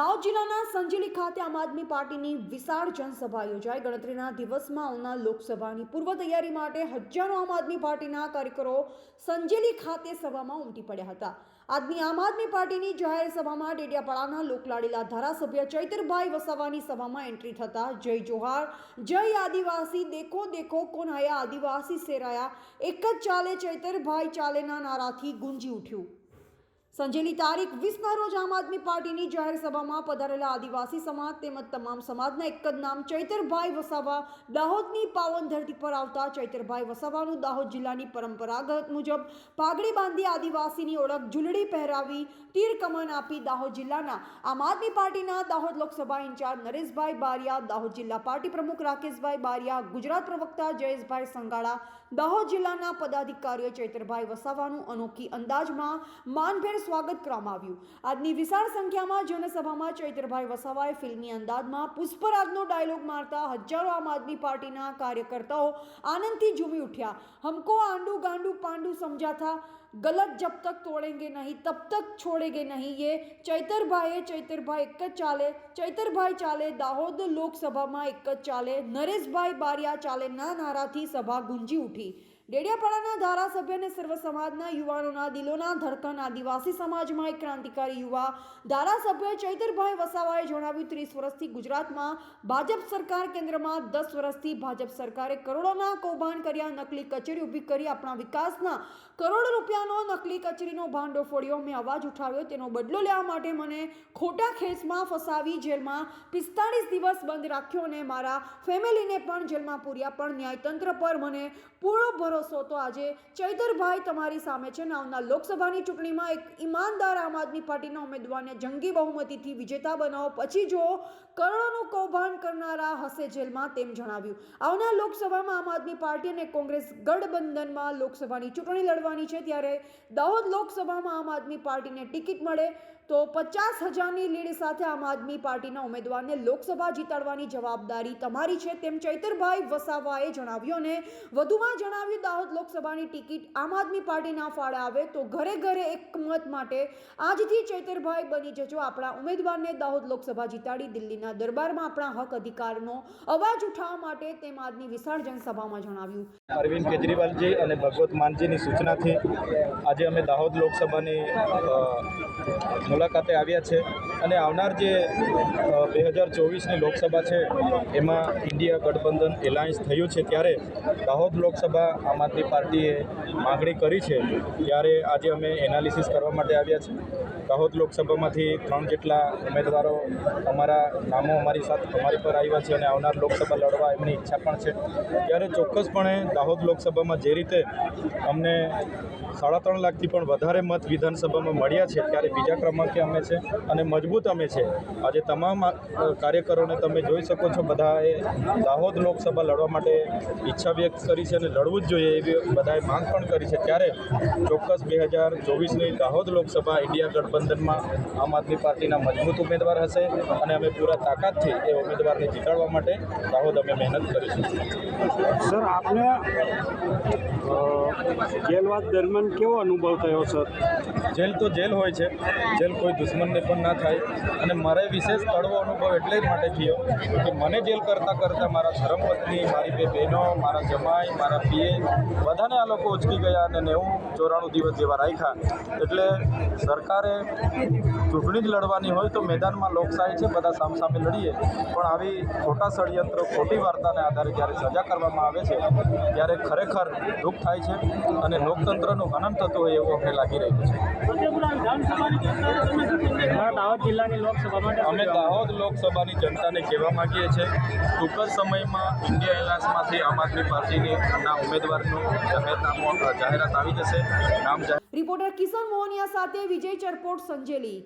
દાહોદ જિલ્લાના સંજેલી ખાતે આમ આદમી પાર્ટીની વિશાળ જનસભા યોજાઈ. ગણતરીના દિવસમાં આવનાર લોકસભાની પૂર્વ તૈયારી માટે હજારો આમ આદમી પાર્ટીના કાર્યકરો સંજેલી ખાતે સભામાં ઉમટી પડ્યા હતા. આજની આમ આદમી પાર્ટીની જાહેર સભામાં ડેડિયાપાડાના લોકલાડીલા ધારાસભ્ય ચૈતરભાઈ વસાવાની સભામાં એન્ટ્રી થતા જય જોહાર, જય આદિવાસી, દેખો દેખો કોણ આયા આદિવાસી સેરાયા, એક જ ચાલે ચૈતરભાઈ ચાલેના નારાથી ગુંજી ઉઠ્યું. સંજેલી તારીખ વીસના રોજ આમ આદમી પાર્ટીની જાહેર સભામાં પધારેલા આદિવાસી સમાજ તેમજ તમામ સમાજના એક જ નામ ચૈતરભાઈ વસાવા દાહોદની પાવન ધરતી પર આવતા ચૈતરભાઈ વસાવાનું દાહોદ જિલ્લાની પરંપરાગત મુજબ પાઘડી બાંધી આદિવાસીની ઓળખ ઝૂલડી પહેરાવી તીર કમન આપી દાહોદ જિલ્લાના આમ આદમી પાર્ટીના દાહોદ લોકસભા ઇન્ચાર્જ નરેશભાઈ બારિયા, દાહોદ જિલ્લા પાર્ટી પ્રમુખ રાકેશભાઈ બારિયા, ગુજરાત પ્રવક્તા જયેશભાઈ સંગાળા, દાહોદ જિલ્લાના પદાધિકારીઓ ચૈતરભાઈ વસાવાનું અનોખી અંદાજમાં માનભેર સ્વાગત કરવામાં આવ્યું. આજની વિશાળ સંખ્યામાં જનસભામાં ચૈતરભાઈ વસાવાએ ફિલ્મી અંદાજમાં પુષ્પરાજનો ડાયલોગ મારતા હજારો આમ આદમી પાર્ટીના કાર્યકર્તાઓ આનંદથી ઝૂમી ઉઠ્યા. હમકો આંડુ ગાંડુ પાંડુ સમજા ગલત જબ તક તોડેંગે નહીં, તબ તક છોડેંગે નહીં એ ચૈતરભાઈએ ચૈતરભાઈ એક જ ચાલે, ચૈતરભાઈ ચાલે દાહોદ લોકસભામાં એક જ ચાલે, નરેશભાઈ બારિયા ચાલે ના નારાથી સભા ગુંજી ઉઠી. ડેડિયાપાડાના ધારાસભ્ય અને સર્વ સમાજના યુવાનોના દિલોના ધડકન આદિવાસી સમાજમાં એક ક્રાંતિકારી યુવા ધારાસભ્ય ચૈતરભાઈ વસાવાએ જણાવ્યું, ત્રીસ વર્ષથી ગુજરાતમાં ભાજપ સરકાર કેન્દ્રમાં દસ વર્ષથી ભાજપ સરકારે કરોડોના કૌભાંડ કર્યા, નકલી કચેરી ઊભી કરી આપણા વિકાસના કરોડો રૂપિયાનો નકલી કચેરીનો ભાંડો ફોડ્યો. મેં અવાજ ઉઠાવ્યો, તેનો બદલો લેવા માટે મને ખોટા ખેસમાં ફસાવી જેલમાં પિસ્તાળીસ દિવસ બંધ રાખ્યો અને મારા ફેમિલીને પણ જેલમાં પૂર્યા. પણ ન્યાયતંત્ર પર મને પૂરો ભરોસો તો આજે ચૈતરભાઈ તમારી સામે છે ને આવનાર લોકસભાની ચૂંટણીમાં એક ઈમાનદાર આમ આદમી પાર્ટીના ઉમેદવારને જંગી બહુમતીથી વિજેતા બનાવો. પછી જો કરોડોનું કૌભાંડ કરનારા હશે જેલમાં તેમ જણાવ્યું. આવનાર લોકસભામાં આમ આદમી પાર્ટી અને કોંગ્રેસ ગઠબંધનમાં લોકસભાની ચૂંટણી લડવાની છે. ત્યારે દાહોદ લોકસભામાં આમ આદમી પાર્ટીને ટિકિટ મળે. તો પચાસ હજારની લીડ સાથે આમ આદમી પાર્ટીના ઉમેદવારને લોકસભા જીતાડવાની જવાબદારી તમારી છે તેમ ચૈતરભાઈ વસાવાએ જણાવ્યું અને વધુમાં જણાવ્યું, દાહોદ લોકસભાની ટિકિટ આમ આદમી પાર્ટીના ફાળે આવે તો ઘરે ઘરે એક મત માટે આજથી ચૈતરભાઈ બની જજો. આપણા ઉમેદવારને દાહોદ લોકસભા જીતાડી, દિલ્હીના દરબારમાં આપણા હક અધિકારનો અવાજ ઉઠાવવા માટે તેમ આજની વિશાળ જનસભામાં જણાવ્યું. અરવિંદ કેજરીવાલજી અને ભગવત માનજીની સૂચનાથી આજે અમે દાહોદ લોકસભાની મુલાકાતે આવ્યા છે અને આવનાર જે બે હજાર ચોવીસની લોકસભા છે, એમાં ઇન્ડિયા ગઠબંધન એલાયન્સ થયું છે ત્યારે દાહોદ લોકસભા આમ આદમી પાર્ટીએ માગણી કરી છે, ત્યારે આજે અમે એનાલિસિસ કરવા માટે આવ્યા છે. દાહોદ લોકસભામાંથી ત્રણ જેટલા ઉમેદવારો અમારા નામો અમારી સાથે અમારી પર આવ્યા છે અને આવનાર લોકસભા લડવા એમની ઈચ્છા પણ છે. ત્યારે ચોક્કસપણે દાહોદ લોકસભામાં જે રીતે અમને સાડા ત્રણ લાખથી પણ વધારે મત વિધાનસભામાં મળ્યા છે, ત્યારે બીજા ક્રમાંકે અમે છે અને મજબૂત અમે છે. આજે તમામ કાર્યકરોને તમે જોઈ શકો છો બધાએ દાહોદ લોકસભા લડવા માટે ઈચ્છા વ્યક્ત કરી છે અને લડવું જ જોઈએ એવી બધાએ માંગ પણ કરી છે. ત્યારે ચોક્કસ બે હજાર ચોવીસની દાહોદ લોકસભા ઇન્ડિયા ગઠબંધનમાં આમ આદમી પાર્ટીના મજબૂત ઉમેદવાર હશે અને અમે પૂરા તાકાતથી એ ઉમેદવારને જીતાડવા માટે દાહોદ અમે મહેનત કરીશું. સર આપને અ, જેલવાસ દરમિયાન કેવો અનુભવ થયો સર? જેલ તો જેલ હોય છે. જેલ કોઈ દુશ્મનને પણ ના થાય. અને મારે વિશેષ કડવો અનુભવ એટલે જ માટે થયો કે મને જેલ કરતાં કરતાં મારા ધર્મપત્ની, મારી બે બહેનો, મારા જમાઈ, મારા પીએ બધાને આ લોકો ઉચકી ગયા અને નેવું ચોરાણું દિવસ જેવા રાખ્યા. એટલે સરકારે ચૂંટણી જ લડવાની હોય તો મેદાનમાં લોકશાહી છે, બધા સામસામે લડીએ. પણ આવી ખોટા ષડયંત્રો, ખોટી વાર્તાને આધારે જ્યારે સજા કરવામાં આવે છે, ત્યારે ખરેખર દુઃખ થાય છે અને લોકતંત્રનું હનન થતું હોય એવું અમને લાગી રહ્યું છે. દાહોદ જિલ્લાની લોકસભા માટે અમે દાહોદ લોકસભાની જનતાને કહેવા માંગીએ છીએ ટૂંક જ સમયમાં ઇન્ડિયા એલાયન્સમાંથી આમ આદમી પાર્ટીની ના ઉમેદવારનું જાહેરનામું જાહેરાત આવી જશે. નામ રિપોર્ટર કિશન મોહનિયા સાથે વિજય ચરપોટ સંજેલી.